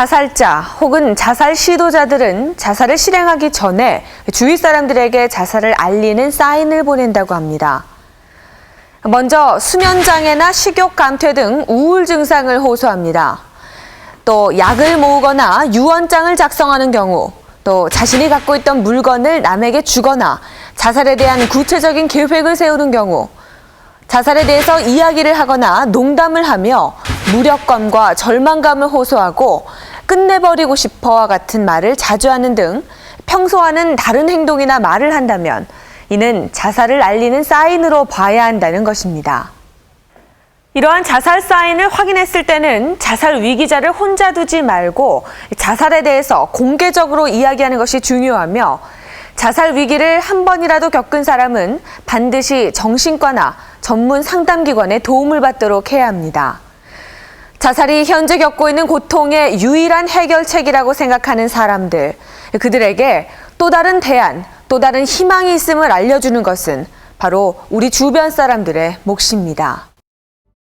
자살자 혹은 자살 시도자들은 자살을 실행하기 전에 주위 사람들에게 자살을 알리는 사인을 보낸다고 합니다. 먼저 수면장애나 식욕 감퇴 등 우울 증상을 호소합니다. 또 약을 모으거나 유언장을 작성하는 경우, 또 자신이 갖고 있던 물건을 남에게 주거나 자살에 대한 구체적인 계획을 세우는 경우, 자살에 대해서 이야기를 하거나 농담을 하며 무력감과 절망감을 호소하고 끝내버리고 싶어와 같은 말을 자주 하는 등 평소와는 다른 행동이나 말을 한다면 이는 자살을 알리는 사인으로 봐야 한다는 것입니다. 이러한 자살 사인을 확인했을 때는 자살 위기자를 혼자 두지 말고 자살에 대해서 공개적으로 이야기하는 것이 중요하며 자살 위기를 한 번이라도 겪은 사람은 반드시 정신과나 전문 상담기관의 도움을 받도록 해야 합니다. 자살이 현재 겪고 있는 고통의 유일한 해결책이라고 생각하는 사람들, 그들에게 또 다른 대안, 또 다른 희망이 있음을 알려주는 것은 바로 우리 주변 사람들의 몫입니다.